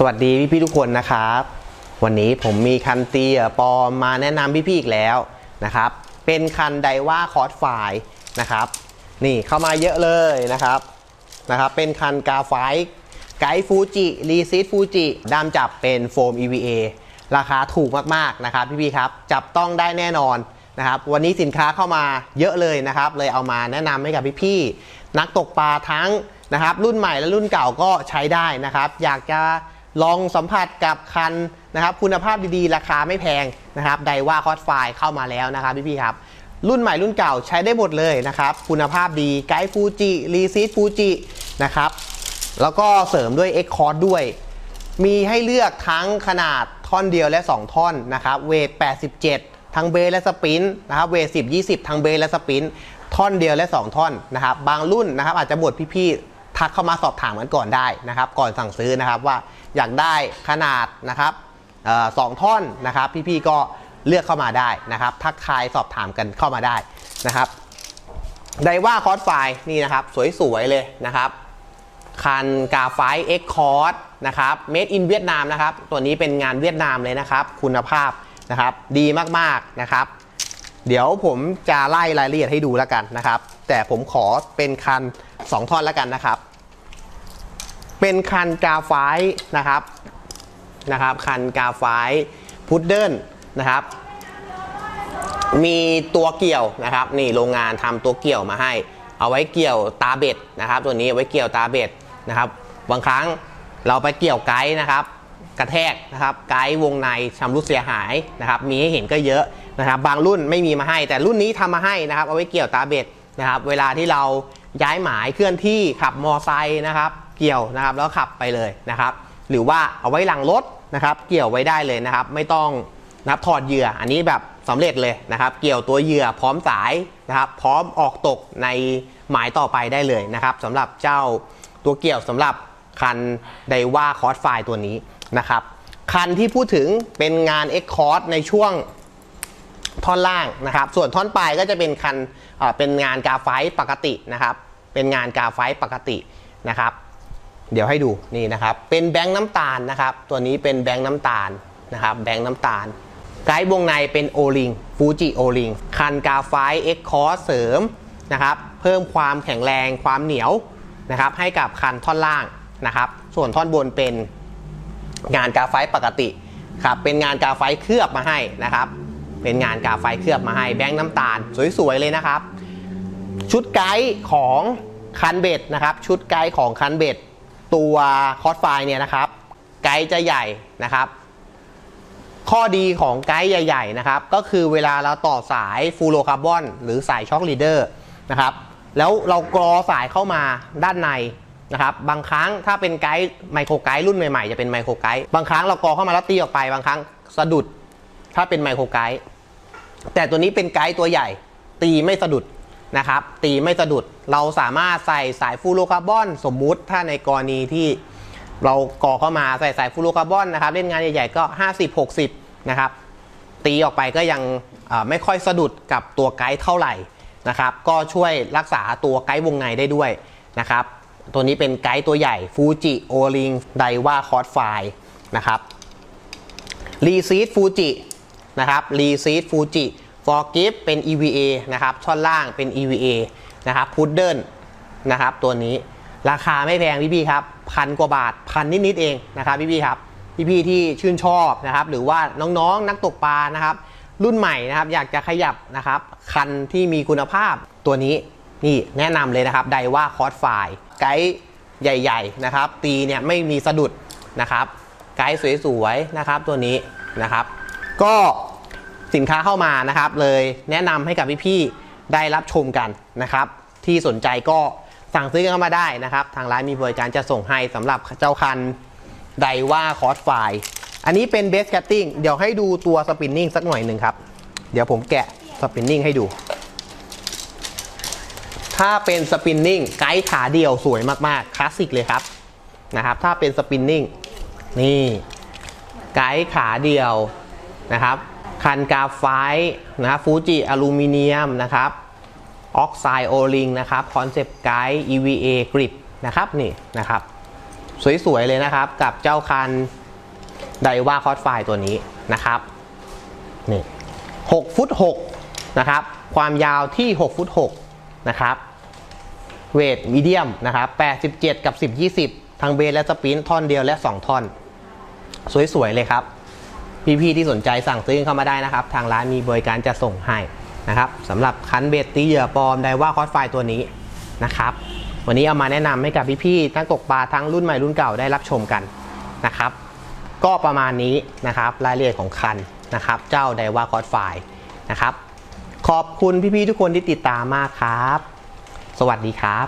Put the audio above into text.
สวัสดีพี่ๆทุกคนนะครับ วันนี้ผมมีคันเตียปอมมาแนะนำพี่ๆอีกแล้วนะครับ เป็นคันไดว่าคอร์สไฟนะครับ นี่เข้ามาเยอะเลยนะครับนะครับ เป็นคันกาไฟไกด์ฟูจิรีซิตฟูจิดามจับเป็นโฟม EVA ราคาถูกมากๆนะครับพี่ๆครับ จับต้องได้แน่นอนนะครับ วันนี้สินค้าเข้ามาเยอะเลยนะครับ เลยเอามาแนะนำให้กับพี่ๆนักตกปลาทั้งนะครับ รุ่นใหม่และรุ่นเก่าก็ใช้ได้นะครับ อยากจะ ลองสัมผัสกับคันนะครับคุณภาพดีๆ ราคาไม่แพงนะครับไดว่าคอสไฟเข้ามาแล้วนะครับพี่ๆครับ รุ่นใหม่รุ่นเก่าใช้ได้หมดเลยนะครับ คุณภาพดีไกด์ฟูจิรีซีดฟูจินะครับแล้วก็เสริมด้วย X c o r d ด้วย มีให้เลือกทั้งขนาดท่อนเดียวและ 2 ท่อนนะครับเวท 87 ทั้งเบสและสปรินต์นะครับเวท 10 20 ทั้งเบสและสปรินต์ท่อนเดียวและ 2 ท่อนนะครับบางรุ่นนะครับอาจจะหมดพี่ๆทักเข้ามาสอบถามกันก่อนได้นะครับ ก่อนสั่งซื้อนะครับว่า อยากได้ขนาดนะครับออสองท่อนนะครับพี่ๆก็เลือกเข้ามาได้นะครับทักทายสอบถามกันเข้ามาได้นะครับไดว่าคอร์สไฟนี่นะครับสวยๆเลยนะครับคันกาไฟเอ็กคอร์สนะครับเมดอินเวียดนามนะครับตัวนี้เป็นงานเวียดนามเลยนะครับ คุณภาพนะครับดีมากๆนะครับ เดี๋ยวผมจะไล่รายละเอียดให้ดูแล้วกันนะครับ แต่ผมขอเป็นคัน 2ท่อนแล้วกันนะครับ เป็นคันกาไฟนะครับนะครับ คันกาไฟพุดเดิลนะครับ มีตัวเกี่ยวนะครับ นี่โรงงานทำตัวเกี่ยวมาให้ เอาไว้เกี่ยวตาเบ็ดนะครับ ตัวนี้ไว้เกี่ยวตาเบ็ดนะครับ บางครั้งเราไปเกี่ยวไกด์นะครับ กระแทกนะครับ ไกด์วงในชำรุดเสียหายนะครับ มีให้เห็นก็เยอะนะครับ บางรุ่นไม่มีมาให้ แต่รุ่นนี้ทำมาให้นะครับ เอาไว้เกี่ยวตาเบ็ดนะครับ เวลาที่เราย้ายหมายเคลื่อนที่ขับมอไซค์นะครับ เกี่ยวนะครับแล้วขับไปเลยนะครับ หรือว่าเอาไว้หลังรถนะครับ เกี่ยวไว้ได้เลยนะครับ ไม่ต้องนับถอดเหยื่อ อันนี้แบบสำเร็จเลยนะครับ เกี่ยวตัวเหยื่อพร้อมสายนะครับ พร้อมออกตกในหมายต่อไปได้เลยนะครับสำหรับเจ้าตัวเกี่ยวสำหรับคันไดว่าคอร์สไฟตัวนี้นะครับ คันที่พูดถึงเป็นงาน X c o r s ในช่วงท่อนล่างนะครับ ส่วนท่อนปลายก็จะเป็นคันเอ่อเป็นงานกาไฟปกตินะครับ เป็นงานกาไฟปกตินะครับ เดี๋ยวให้ดูนี่นะครับ เป็นแบงค์น้ำตาลนะครับ ตัวนี้เป็นแบงค์น้ำตาลนะครับ แบงค์น้ำตาล ไกด์วงในเป็นโอลิงฟูจิโอลิงคันกาไฟเอ็กคอร์เสริมนะครับ เพิ่มความแข็งแรงความเหนียวนะครับ ให้กับคันท่อนล่างนะครับ ส่วนท่อนบนเป็นงานกาไฟปกติครับ เป็นงานกาไฟเคลือบมาให้นะครับ เป็นงานกาไฟเคลือบมาให้แบงค์น้ำตาล สวยๆเลยนะครับ ชุดไกด์ของคันเบ็ดนะครับ ชุดไกด์ของคันเบ็ด ตัวคอร์สไฟเนี่ยนะครับ ไกด์จะใหญ่นะครับ ข้อดีของไกด์ใหญ่ๆนะครับ ก็คือเวลาเราต่อสายฟูโรคาร์บอนหรือสายช็อคลีเดอร์นะครับ แล้วเรากรอสายเข้ามาด้านในนะครับ บางครั้งถ้าเป็นไกด์ไมโครไกด์รุ่นใหม่ๆ จะเป็นไมโครไกด์ บางครั้งเรากรอเข้ามาแล้วตีออกไป บางครั้งสะดุด ถ้าเป็นไมโครไกด์ แต่ตัวนี้เป็นไกด์ตัวใหญ่ ตีไม่สะดุด นะครับตีไม่สะดุดเราสามารถใส่สายฟูโรคาร์บอนสมมุติถ้าในกรณีที่เราก่อเข้ามาใส่สายฟูโรคาร์บอนนะครับเล่นงานใหญ่ๆก็ 50 60 นะครับ ตีออกไปก็ยังไม่ค่อยสะดุดกับตัวไกด์เท่าไหร่นะครับ ก็ช่วยรักษาตัวไกด์วงในได้ด้วยนะครับ ตัวนี้เป็นไกด์ตัวใหญ่ฟูจิโอลิงไดว่าคอร์สไฟนะครับรีซีดฟูจินะครับรีซีดฟูจิ ฟอร์กิฟเป็น EVA นะครับท่อนล่างเป็น EVA นะครับพุดเดิลนะครับตัวนี้ราคาไม่แพงพี่ๆครับพันกว่าบาทพันนิดๆเองนะครับพี่ๆครับพี่ๆที่ชื่นชอบนะครับ หรือว่าน้องๆนักตกปลานะครับ รุ่นใหม่นะครับ อยากจะขยับนะครับ คันที่มีคุณภาพตัวนี้นี่แนะนำเลยนะครับไดว่าคอร์สไฟไกด์ใหญ่ ๆนะครับ ตีเนี่ยไม่มีสะดุดนะครับ ไกด์สวยๆนะครับตัวนี้นะครับ ก็ สินค้าเข้ามานะครับ เลยแนะนำให้กับพี่ๆได้รับชมกันนะครับ ที่สนใจก็สั่งซื้อกันเข้ามาได้นะครับ ทางร้านมีบริการจะส่งให้สำหรับเจ้าคันไดว่าคอร์สไฟอันนี้เป็นเบสแคตติ้งเดี๋ยวให้ดูตัวสปินนิ่งสักหน่อยหนึ่งครับ เดี๋ยวผมแกะสปินนิ่งให้ดู ถ้าเป็นสปินนิ่งไกด์ขาเดียวสวยมากๆคลาสสิกเลยครับนะครับ ถ้าเป็นสปินนิ่งนี่ไกด์ขาเดียวนะครับ คันกาไฟนะครับฟูจิอลูมิเนียมนะครับออกไซด์โอลิงนะครับคอนเซปต์ไกด์ EVA กริปนะครับนี่นะครับ สวย ๆ เลยนะครับ กับเจ้าคันไดว่าคอสไฟตัวนี้นะครับนี่6ฟุต6นะครับ ความยาวที่6ฟุต6นะครับ เวทมีเดียมนะครับ87กับ10 20ทั้งเบสและสปินท์ท่อนเดียวและ2ท่อน สวย ๆ เลยครับ พี่ๆที่สนใจสั่งซื้อเข้ามาได้นะครับ ทางร้านมีบริการจะส่งให้นะครับสำหรับคันเบ็ดตีเหยื่อปลอมไดว่าคอสไฟตัวนี้นะครับ วันนี้เอามาแนะนำให้กับพี่ๆทั้งตกปลาทั้งรุ่นใหม่รุ่นเก่าได้รับชมกันนะครับ ก็ประมาณนี้นะครับรายละเอียดของคันนะครับ เจ้าไดว่าคอสไฟนะครับ ขอบคุณพี่ๆทุกคนที่ติดตามมากครับ สวัสดีครับ